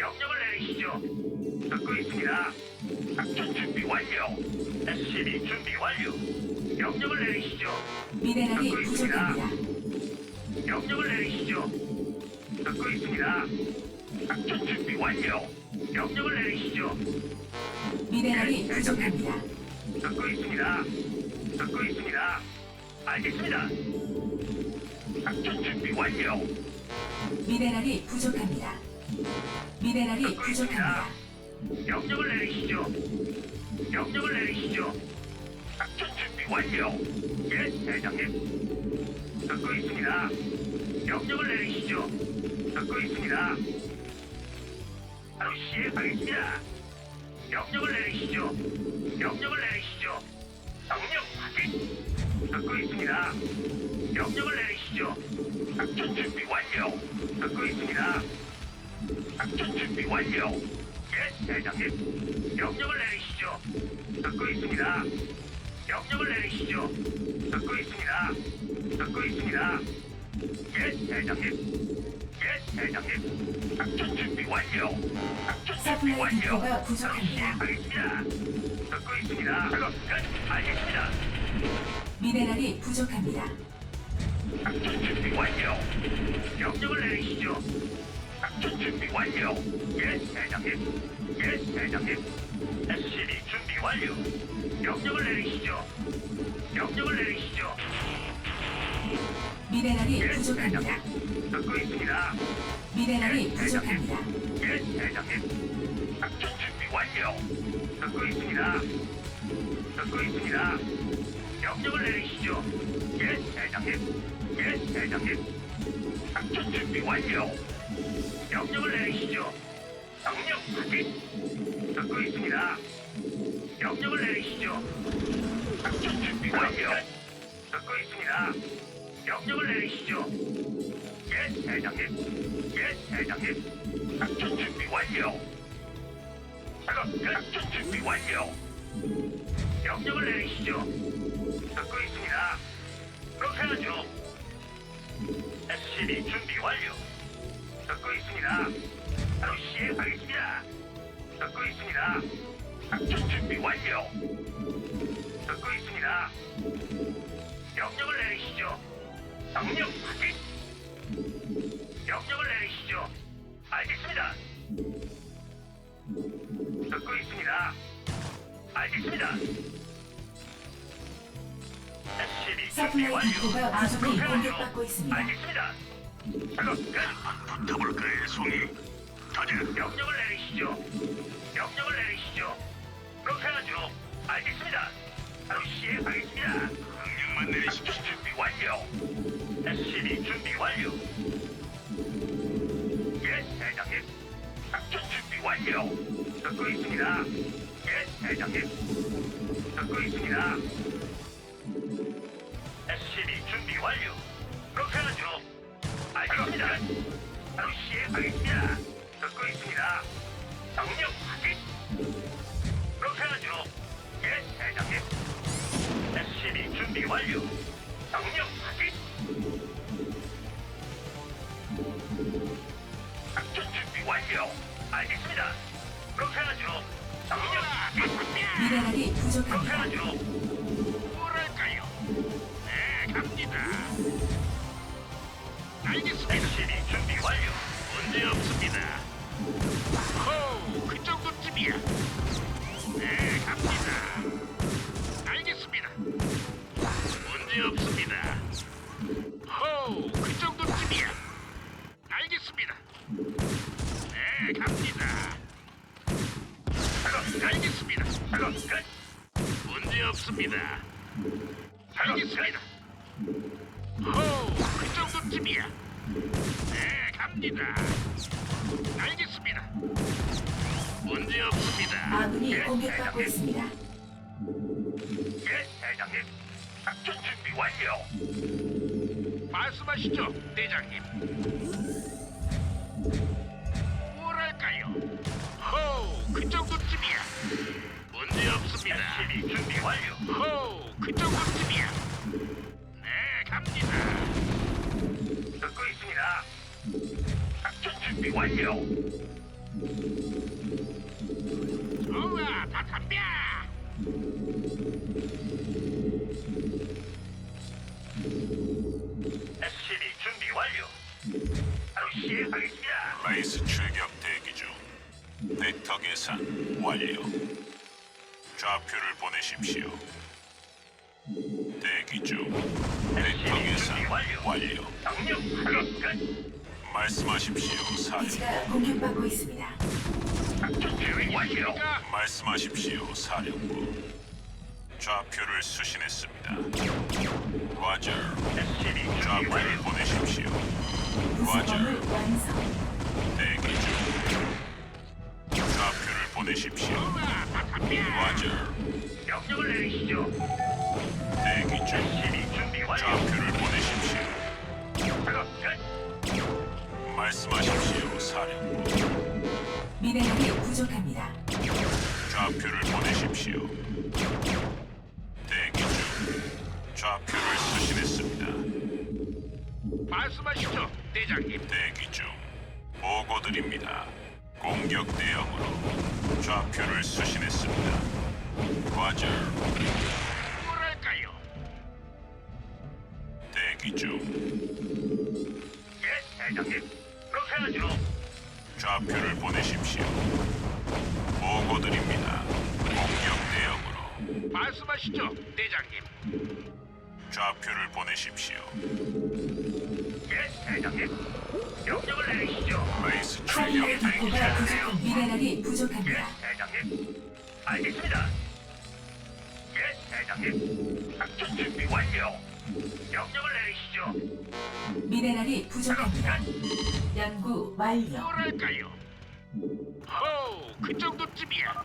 명령을 내리시죠. 듣고 있습니다. 작전 준비 완료. SCB 준비 완료. 명령을 내리시죠. 미네랄이 듣고 있습니다. 부족합니다. 명령을 내리시죠. 듣고 있습니다. 작전 준비 완료. 명령을 내리시죠. 미네랄이 부족합니다. 듣고 있습니다. 듣고 있습니다. 알겠습니다. 작전 준비 완료. 미네랄이 부족합니다. 미네랄이. 부족합니다. 명령을 내리시죠. 명령을 내리시죠. 작전 준비 완료. 예, 대장님. 듣고 있습니다. 명령을 내리시죠. 듣고 있습니다. 바로 시행하겠습니다. 명령을 내리시죠. 명령을 내리시죠. 명령 확인. 듣고 있습니다. 명령을 내리시죠. 작전 준비 완료. 듣고 있습니다. 작전 준비 완료. 예, 대장님. 명령을 내리시죠. 듣고 있습니다. 명령을 내리시죠. 듣고 있습니다. 듣고 있습니다. 예, 대장님. 예, 대장님. 작전 준비 완료. 작전 준비 서플라이 완료. 디포가 부족합니다. 시행하겠습니다. 듣고 있습니다. 작업 끝. 알겠습니다. 미네랄이 부족합니다. 작전 준비 완료. 명령을 내리시죠. 작전 준비 완료. 예, 대장님. 예, 대장님. SCB 준비 완료. 명령을 내리시죠. 명령을 내리시죠. 미네랄이 예, 부족합니다. 대장님. 듣고 있습니다. 미네랄이 부족합니다. 예, 대장님. 작전 준비 완료. 듣고 있습니다. 듣고 있습니다. 명령을 내리시죠. 예, 대장님. 예, 대장님. 작전 준비 완료. 명령을 내리시죠. 명령 확인. 듣고 있습니다. 명령을 내리시죠. 작전 준비 완료. 듣고 있습니다. 명령을 내리시죠. 예, 대장님. 예, 대장님. 작전 준비 완료. 작업 끝. 작전 준비 완료. 명령을 내리시죠. 듣고 있습니다. 그렇게 하죠. SCB 준비 완료. 알겠습니다. SCB 준비 서플라이 완료. 디포가 부족히 그렇게 하죠. 공격받고 있습니다. 알겠습니다. 작업 끝. 붙어볼까요, 송이? 가자. 명령을 내리시죠. 명령을 내리시죠. 그렇게 하죠. 알겠습니다. 바로 시행하겠습니다. 명령만 내리시죠. 준비 완료. SCB 준비 완료. 예, 대장님. 작전 준비 완료. 듣고 있습니다. 예, 대장님. 듣고 있습니다. SCB 준비 완료. 그렇게 하죠. 알겠습니다. 바로 시행하겠습니다. 듣고 있습니다. 명령 확인. 그렇게 하죠. 예, 대장님. SCB 준비 완료. 명령 미네랄이 부족합니다. 뭐랄까요? 네, 갑니다. 알겠습니다. SCB 준비 완료. 문제 없습니다. 호, 그 정도쯤이야. 네, 갑니다. 알겠습니다. 문제 없습니다. 호, 그 정도쯤이야. 알겠습니다. 네, 갑니다. 알겠습니다. 작업 끝. 문제 없습니다. 알겠습니다. 호, 그 정도쯤이야. 네, 갑니다. 알겠습니다. 문제 없습니다. 아군이 예, 공격받고 대장님. 있습니다. 예, 대장님. 작전 준비 완료. 말씀하시죠, 대장님. 그 정도쯤이야. 네, 갑니다. 듣고 있습니다. 작전 준비 완료. 우와, 다 덤벼! SCB 준비 완료. 바로 시행하겠습니다. 라이스 출격 대기 중. 벡터 계산 완료. 좌표를 보내십시오. 대기 중. 벡터 계산 완료. 끝. 말씀하십시오, 사령. 기지가 공격받고 있습니다. 작전 계획 완료. 말씀하십시오, 사령부. 좌표를 수신했습니다. 준비 좌표를 완료. 보내십시오. 완성. 대기 중. 좌표를 보내십시오. 과저. 명령을 내리시죠. 대기 중. 좌표를 보내십시오. 바로 끝. 말씀하십시오, 사령부. 미네랄이 부족합니다. 좌표를 보내십시오. 대기 중. 좌표를 수신했습니다. 말씀하시죠, 대장님. 대기 중. 보고 드립니다. 공격 대응으로 좌표를 수신했습니다. 과절 대기 중. 예, 대장님. 그렇게 하죠. 좌표를 보내십시오. 보고드립니다. 공격 대응으로 말씀하시죠, 대장님. 좌표를 보내십시오. 예, 대장님. 명령을 내리시죠. 하이의 출격 대기 중. 부족. 미네랄이 예, 부족합니다. 대장님. 알겠습니다. 예, 대장님. 작전 준비 완료. 명령을 내리 시죠. 미네랄이 부족합니다. 연구 완료. 뭐랄까요? 호, 그 정도쯤이야.